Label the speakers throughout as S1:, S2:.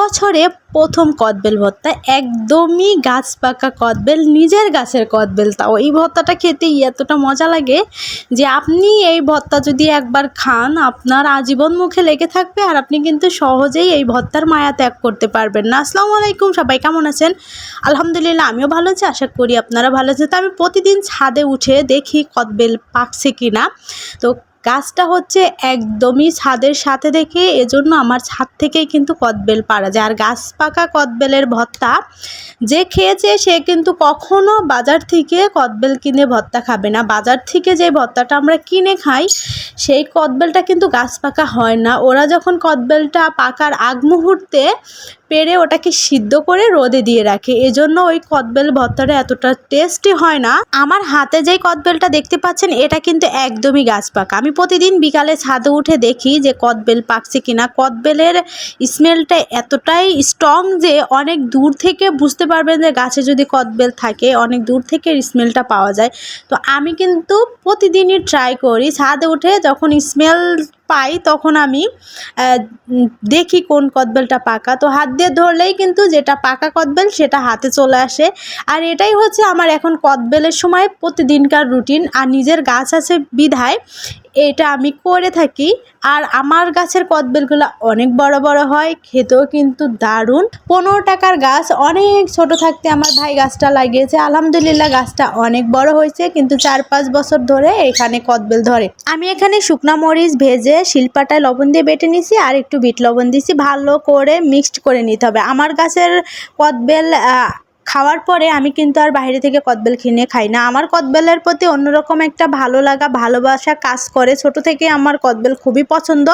S1: বছরে প্রথম কদবেল ভর্তা একদমই গাছ পাকা কদবেল, নিজের গাছের কদবেল। তাও এই ভর্তাটা খেতে এতটা মজা লাগে যে আপনি এই ভর্তা যদি একবার খান, আপনার আজীবন মুখে লেগে থাকবে আর আপনি কিন্তু সহজেই এই ভর্তার মায়া ত্যাগ করতে পারবেন না। আসসালামু আলাইকুম, সবাই কেমন আছেন? আলহামদুলিল্লাহ, আমিও ভালো আছি, আশা করি আপনারা ভালো আছেন। তো আমি প্রতিদিন ছাদে উঠে দেখি কদবেল পাকছে কি না তো গাছটা হচ্ছে একদমই ছাদের সাথে দেখে এজন্য আমার ছাদ থেকেই কিন্তু কদবেল পাড়া যায়। আর গাছ পাকা কদবেলের ভর্তা যে খেয়েছে সে কিন্তু কখনো বাজার থেকে কদবেল কিনে ভর্তা খাবে না। বাজার থেকে যে ভর্তাটা আমরা কিনে খাই, সেই কদবেলটা কিন্তু গাছ পাকা হয় না। ওরা যখন কদবেলটা পাকার আগ মুহূর্তে পেরে ওটাকে সিদ্ধ করে রোদে দিয়ে রাখে। এজন্য ওই কদবেল ভর্তাটা এতটা টেস্টি হয় না। আমার হাতে যেই কদবেলটা দেখতে পাচ্ছেন, এটা কিন্তু একদমই গাছ পাকা। আমি প্রতিদিন বিকালে ছাদে উঠে দেখি যে কদবেল পাকছে কিনা। কদবেলের স্মেলটা এতটাই স্ট্রং যে অনেক দূর থেকে বুঝতে পারবেন যে গাছে যদি কদবেল থাকে, অনেক দূর থেকে স্মেলটা পাওয়া যায়। তো আমি কিন্তু প্রতিদিনই ট্রাই করি। ছাদে উঠে যখন স্মেল পাই, তখন আমি দেখি কোন কদবেলটা পাকা। তো হাত দিয়ে ধরলেই কিন্তু যেটা পাকা কদবেল সেটা হাতে চলে আসে। আর এটাই হচ্ছে আমার এখন কদবেলের সময় প্রতিদিনকার রুটিন। আর নিজের গাছ আছে বিধায় এটা আমি করে থাকি। আর আমার গাছের কদবেলগুলো অনেক বড় বড় হয়, খেতেও কিন্তু দারুণ। পনেরো টাকার গাছ, অনেক ছোট থাকতে আমার ভাই গাছটা লাগিয়েছে। আলহামদুলিল্লাহ গাছটা অনেক বড় হয়েছে, কিন্তু চার পাঁচ বছর ধরে এখানে কদবেল ধরে। আমি এখানে শুকনা মরিচ ভেজে শিলপাটায় লবণ দিয়ে বেটে নিছি আর একটু বিট লবণ দিছি। ভালো করে মিক্সড করে নিতে হবে। আমার গাছের কদবেল খাওয়ার পরে আমি কিন্তু আর বাইরে থেকে কদবেল কিনে খাই না। আমার কদবেলের প্রতি অন্যরকম একটা ভালো লাগা, ভালোবাসা কাজ করে। ছোট থেকে আমার কদবেল খুবই পছন্দ।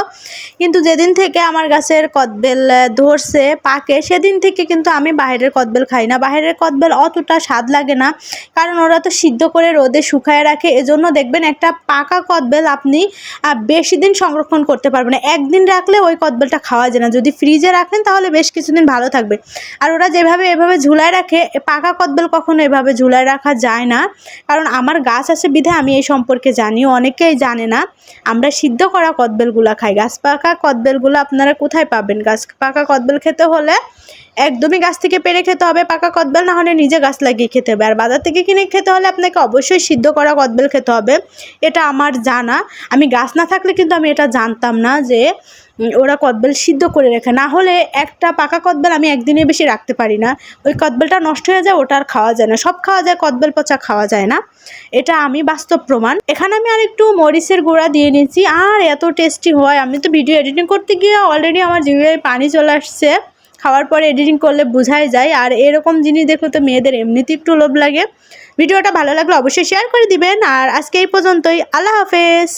S1: কিন্তু যেদিন থেকে আমার গাছের কদবেল ধরছে, পাকে, সেদিন থেকে কিন্তু আমি বাইরের কদবেল খাই না। বাইরের কদবেল অতটা স্বাদ লাগে না। কারণ ওরা তো সিদ্ধ করে রোদে শুকায় রাখে। এজন্য দেখবেন একটা পাকা কদবেল আপনি বেশি দিন সংরক্ষণ করতে পারবেন একদিন রাখলে ওই কদবেলটা খাওয়া যায় না। যদি ফ্রিজে রাখেন তাহলে বেশ কিছুদিন ভালো থাকবে। আর ওরা যেভাবে এভাবে ঝুলায় রাখে পাকা কদবেল কখনো এভাবে ঝুলায় রাখা যায় না। কারণ আমার গাছ আছে বিধে, আমি এই সম্পর্কে জানি, অনেকেই জানে না। আমরা সিদ্ধ করা কদবেলগুলো খাই। গাছ পাকা কদবেলগুলো আপনারা কোথায় পাবেন? গাছ পাকা কদবেল খেতে হলে একদমই গাছ থেকে পেরে খেতে হবে। পাকা কদবেল না হলে নিজে গাছ লাগিয়ে খেতে হবে। আর বাজার থেকে কিনে খেতে হলে আপনাকে অবশ্যই সিদ্ধ করা কদবেল খেতে হবে। এটা আমার জানা। আমি গাছ না থাকলে কিন্তু আমি এটা জানতাম না যে ওরা কদবেল সিদ্ধ করে রেখে, না হলে একটা পাকা কদবেল আমি একদিনের বেশি রাখতে পারি না। ওই কদবেলটা নষ্ট হয়ে যায়, ওটা আর খাওয়া যায় না। সব খাওয়া যায়, কদবেল পচা খাওয়া যায় না। এটা আমি বাস্তব প্রমাণ। এখানে আমি আর একটু মরিচের গুঁড়া দিয়ে নিয়েছি। আর এত টেস্টি হয়। আমি তো ভিডিও এডিটিং করতে গিয়ে অলরেডি আমার জিভে পানি চলে আসছে। খাওয়ার পরে এডিটিং করলে বোঝাই যায়। আর এরকম জিনিস দেখলে তো মেয়েদের এমনিতেই একটু লোভ লাগে। ভিডিওটা ভালো লাগলে অবশ্যই শেয়ার করে দিবেন। আর আজকে এই পর্যন্তই। আল্লাহ হাফেজ।